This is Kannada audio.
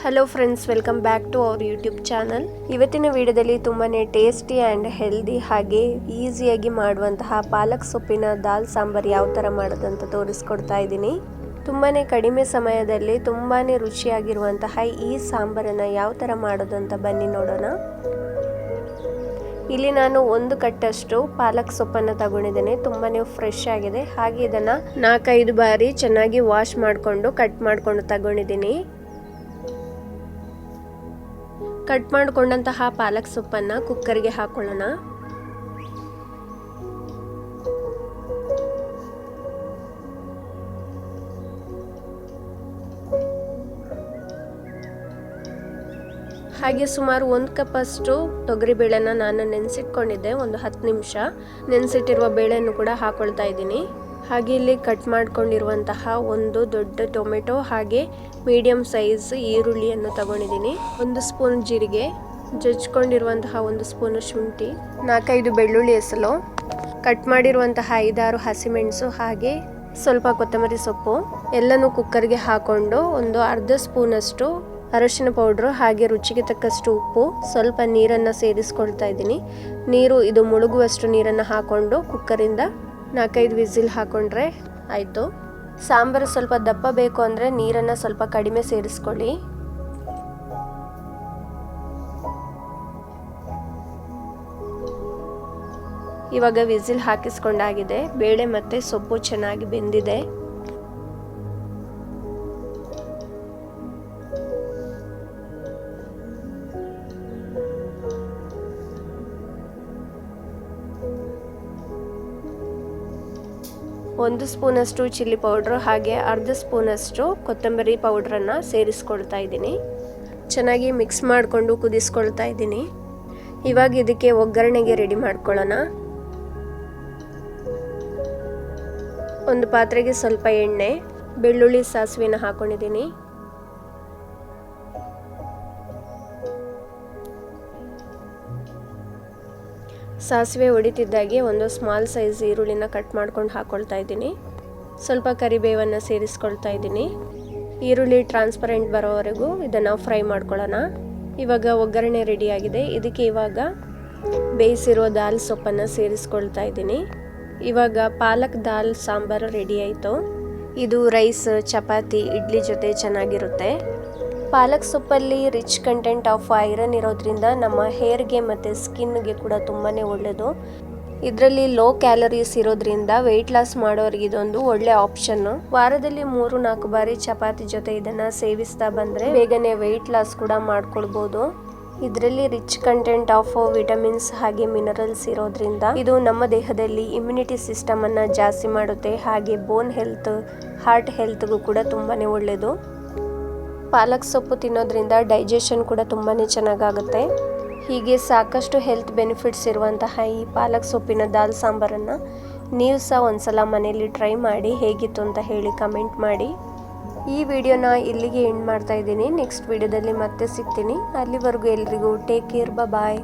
Hello friends welcome back to our YouTube channel ಇವತ್ತಿನ ವಿಡಿಯೋದಲ್ಲಿ ತುಂಬಾ ಟೇಸ್ಟಿ ಆ್ಯಂಡ್ ಹೆಲ್ದಿ ಹಾಗೆ ಈಸಿಯಾಗಿ ಮಾಡುವಂತಹ ಪಾಲಕ್ ಸೊಪ್ಪಿನ ದಾಲ್ ಸಾಂಬಾರ್ ಯಾವ ಥರ ಮಾಡೋದಂತ ತೋರಿಸ್ಕೊಡ್ತಾ ಇದ್ದೀನಿ. ತುಂಬಾ ಕಡಿಮೆ ಸಮಯದಲ್ಲಿ ತುಂಬಾ ರುಚಿಯಾಗಿರುವಂತಹ ಈ ಸಾಂಬಾರನ್ನು ಯಾವ ಥರ ಮಾಡೋದಂತ ಬನ್ನಿ ನೋಡೋಣ. ಇಲ್ಲಿ ನಾನು ಒಂದು ಕಟ್ಟಷ್ಟು ಪಾಲಕ್ ಸೊಪ್ಪನ್ನು ತಗೊಂಡಿದ್ದೇನೆ ತುಂಬಾ ಫ್ರೆಶ್ ಆಗಿದೆ. ಹಾಗೆ ಇದನ್ನು ನಾಲ್ಕೈದು ಬಾರಿ ಚೆನ್ನಾಗಿ ವಾಶ್ ಮಾಡಿಕೊಂಡು ಕಟ್ ಮಾಡಿಕೊಂಡು ತಗೊಂಡಿದ್ದೀನಿ. ಕಟ್ ಮಾಡಿಕೊಂಡಂತಹ ಪಾಲಕ್ ಸೊಪ್ಪನ್ನು ಕುಕ್ಕರ್ಗೆ ಹಾಕೊಳ್ಳೋಣ. ಹಾಗೆ ಸುಮಾರು ಒಂದು ಕಪ್ಪಷ್ಟು ತೊಗರಿಬೇಳೆನ ನಾನು ನೆನೆಸಿಟ್ಕೊಂಡಿದ್ದೆ, ಒಂದು ಹತ್ತು ನಿಮಿಷ. ನೆನೆಸಿಟ್ಟಿರುವ ಬೇಳೆಯನ್ನು ಕೂಡ ಹಾಕೊಳ್ತಾ ಇದ್ದೀನಿ. ಹಾಗೆ ಇಲ್ಲಿ ಕಟ್ ಮಾಡ್ಕೊಂಡಿರುವಂತಹ ಒಂದು ದೊಡ್ಡ ಟೊಮೆಟೊ ಹಾಗೆ ಮೀಡಿಯಂ ಸೈಜ್ ಈರುಳ್ಳಿಯನ್ನು ತಗೊಂಡಿದ್ದೀನಿ. ಒಂದು ಸ್ಪೂನ್ ಜೀರಿಗೆ, ಜಜ್ಕೊಂಡಿರುವಂತಹ ಒಂದು ಸ್ಪೂನು ಶುಂಠಿ, ನಾಲ್ಕೈದು ಬೆಳ್ಳುಳ್ಳಿ ಹೆಸಲು, ಕಟ್ ಮಾಡಿರುವಂತಹ ಐದಾರು ಹಸಿಮೆಣಸು ಹಾಗೆ ಸ್ವಲ್ಪ ಕೊತ್ತಂಬರಿ ಸೊಪ್ಪು, ಎಲ್ಲನೂ ಕುಕ್ಕರ್ಗೆ ಹಾಕೊಂಡು ಒಂದು ಅರ್ಧ ಸ್ಪೂನಷ್ಟು ಅರಶಿನ ಪೌಡ್ರು ಹಾಗೆ ರುಚಿಗೆ ತಕ್ಕಷ್ಟು ಉಪ್ಪು, ಸ್ವಲ್ಪ ನೀರನ್ನು ಸೇರಿಸ್ಕೊಳ್ತಾ ಇದ್ದೀನಿ. ನೀರು, ಇದು ಮುಳುಗುವಷ್ಟು ನೀರನ್ನು ಹಾಕೊಂಡು ಕುಕ್ಕರಿಂದ ನಾಲ್ಕೈದು ವಿಸಿಲ್ ಹಾಕೊಂಡ್ರೆ ಆಯಿತು. ಸಾಂಬಾರು ಸ್ವಲ್ಪ ದಪ್ಪ ಬೇಕು ಅಂದರೆ ನೀರನ್ನು ಸ್ವಲ್ಪ ಕಡಿಮೆ ಸೇರಿಸ್ಕೊಳ್ಳಿ. ಇವಾಗ ವಿಸಿಲ್ ಹಾಕಿಸ್ಕೊಂಡಾಗಿದೆ. ಬೇಳೆ ಮತ್ತು ಸೊಪ್ಪು ಚೆನ್ನಾಗಿ ಬೆಂದಿದೆ. ಒಂದು ಸ್ಪೂನಷ್ಟು ಚಿಲ್ಲಿ ಪೌಡ್ರ್ ಹಾಗೆ ಅರ್ಧ ಸ್ಪೂನಷ್ಟು ಕೊತ್ತಂಬರಿ ಪೌಡ್ರನ್ನು ಸೇರಿಸ್ಕೊಳ್ತಾ ಇದ್ದೀನಿ. ಚೆನ್ನಾಗಿ ಮಿಕ್ಸ್ ಮಾಡಿಕೊಂಡು ಕುದಿಸ್ಕೊಳ್ತಾ ಇದ್ದೀನಿ. ಇವಾಗ ಇದಕ್ಕೆ ಒಗ್ಗರಣೆಗೆ ರೆಡಿ ಮಾಡ್ಕೊಳ್ಳೋಣ. ಒಂದು ಪಾತ್ರೆಗೆ ಸ್ವಲ್ಪ ಎಣ್ಣೆ, ಬೆಳ್ಳುಳ್ಳಿ ಸಾಸಿವೆನ ಹಾಕೊಂಡಿದ್ದೀನಿ. ಸಾಸಿವೆ ಹೊಡಿತಿದ್ದಾಗೆ ಒಂದು ಸ್ಮಾಲ್ ಸೈಜ್ ಈರುಳ್ಳಿನ ಕಟ್ ಮಾಡ್ಕೊಂಡು ಹಾಕ್ಕೊಳ್ತಾ ಇದ್ದೀನಿ. ಸ್ವಲ್ಪ ಕರಿಬೇವನ್ನು ಸೇರಿಸ್ಕೊಳ್ತಾ ಇದ್ದೀನಿ. ಈರುಳ್ಳಿ ಟ್ರಾನ್ಸ್ಪರೆಂಟ್ ಬರೋವರೆಗೂ ಇದನ್ನು ಫ್ರೈ ಮಾಡ್ಕೊಳ್ಳೋಣ. ಇವಾಗ ಒಗ್ಗರಣೆ ರೆಡಿಯಾಗಿದೆ ಇದಕ್ಕೆ ಇವಾಗ ಬೇಯಿಸಿರೋ ದಾಲ್ ಸೊಪ್ಪನ್ನು ಸೇರಿಸ್ಕೊಳ್ತಾ ಇದ್ದೀನಿ. ಇವಾಗ ಪಾಲಕ್ ದಾಲ್ ಸಾಂಬಾರು ರೆಡಿ ಆಯಿತು. ಇದು ರೈಸ್ ಚಪಾತಿ, ಇಡ್ಲಿ ಜೊತೆ ಚೆನ್ನಾಗಿರುತ್ತೆ. ಪಾಲಕ್ ಸೊಪ್ಪಲ್ಲಿ ರಿಚ್ ಕಂಟೆಂಟ್ ಆಫ್ ಐರನ್ ಇರೋದ್ರಿಂದ ನಮ್ಮ ಹೇರ್ಗೆ ಮತ್ತು ಸ್ಕಿನ್ಗೆ ಕೂಡ ತುಂಬಾ ಒಳ್ಳೆಯದು ಇದರಲ್ಲಿ ಲೋ ಕ್ಯಾಲರೀಸ್ ಇರೋದ್ರಿಂದ ವೆಯ್ಟ್ ಲಾಸ್ ಮಾಡೋರಿಗೆ ಇದೊಂದು ಒಳ್ಳೆ ಆಪ್ಷನ್ನು ವಾರದಲ್ಲಿ ಮೂರು ನಾಲ್ಕು ಬಾರಿ ಚಪಾತಿ ಜೊತೆ ಇದನ್ನು ಸೇವಿಸ್ತಾ ಬಂದರೆ ಬೇಗನೆ ವೆಯ್ಟ್ ಲಾಸ್ ಕೂಡ ಮಾಡ್ಕೊಳ್ಬೋದು. ಇದರಲ್ಲಿ ರಿಚ್ ಕಂಟೆಂಟ್ ಆಫ್ ವಿಟಮಿನ್ಸ್ ಹಾಗೆ ಮಿನರಲ್ಸ್ ಇರೋದ್ರಿಂದ ಇದು ನಮ್ಮ ದೇಹದಲ್ಲಿ ಇಮ್ಯುನಿಟಿ ಸಿಸ್ಟಮ್ ಅನ್ನ ಜಾಸ್ತಿ ಮಾಡುತ್ತೆ. ಹಾಗೆ ಬೋನ್ ಹೆಲ್ತ್ ಹಾರ್ಟ್ ಹೆಲ್ತ್ಗೂ ಕೂಡ ತುಂಬಾ ಒಳ್ಳೆಯದು ಪಾಲಕ್ ಸೊಪ್ಪು ತಿನ್ನೋದ್ರಿಂದ ಡೈಜೆಷನ್ ಕೂಡ ತುಂಬಾ ಚೆನ್ನಾಗಾಗುತ್ತೆ. ಹೀಗೆ ಸಾಕಷ್ಟು ಹೆಲ್ತ್ ಬೆನಿಫಿಟ್ಸ್ ಇರುವಂತಹ ಈ ಪಾಲಕ್ ಸೊಪ್ಪಿನ ದಾಲ್ ಸಾಂಬಾರನ್ನು ನೀವು ಸಹ ಒಂದ್ಸಲ ಮನೆಯಲ್ಲಿ ಟ್ರೈ ಮಾಡಿ ಹೇಗಿತ್ತು ಅಂತ ಹೇಳಿ ಕಮೆಂಟ್ ಮಾಡಿ. ಈ ವಿಡಿಯೋನ ಇಲ್ಲಿಗೆ ಎಂಡ್ ಮಾಡ್ತಾ ಇದ್ದೀನಿ. ನೆಕ್ಸ್ಟ್ ವಿಡಿಯೋದಲ್ಲಿ ಮತ್ತೆ ಸಿಗ್ತೀನಿ. ಅಲ್ಲಿವರೆಗೂ ಎಲ್ರಿಗೂ ಟೇಕ್ ಕೇರ್ ಬಾಯ್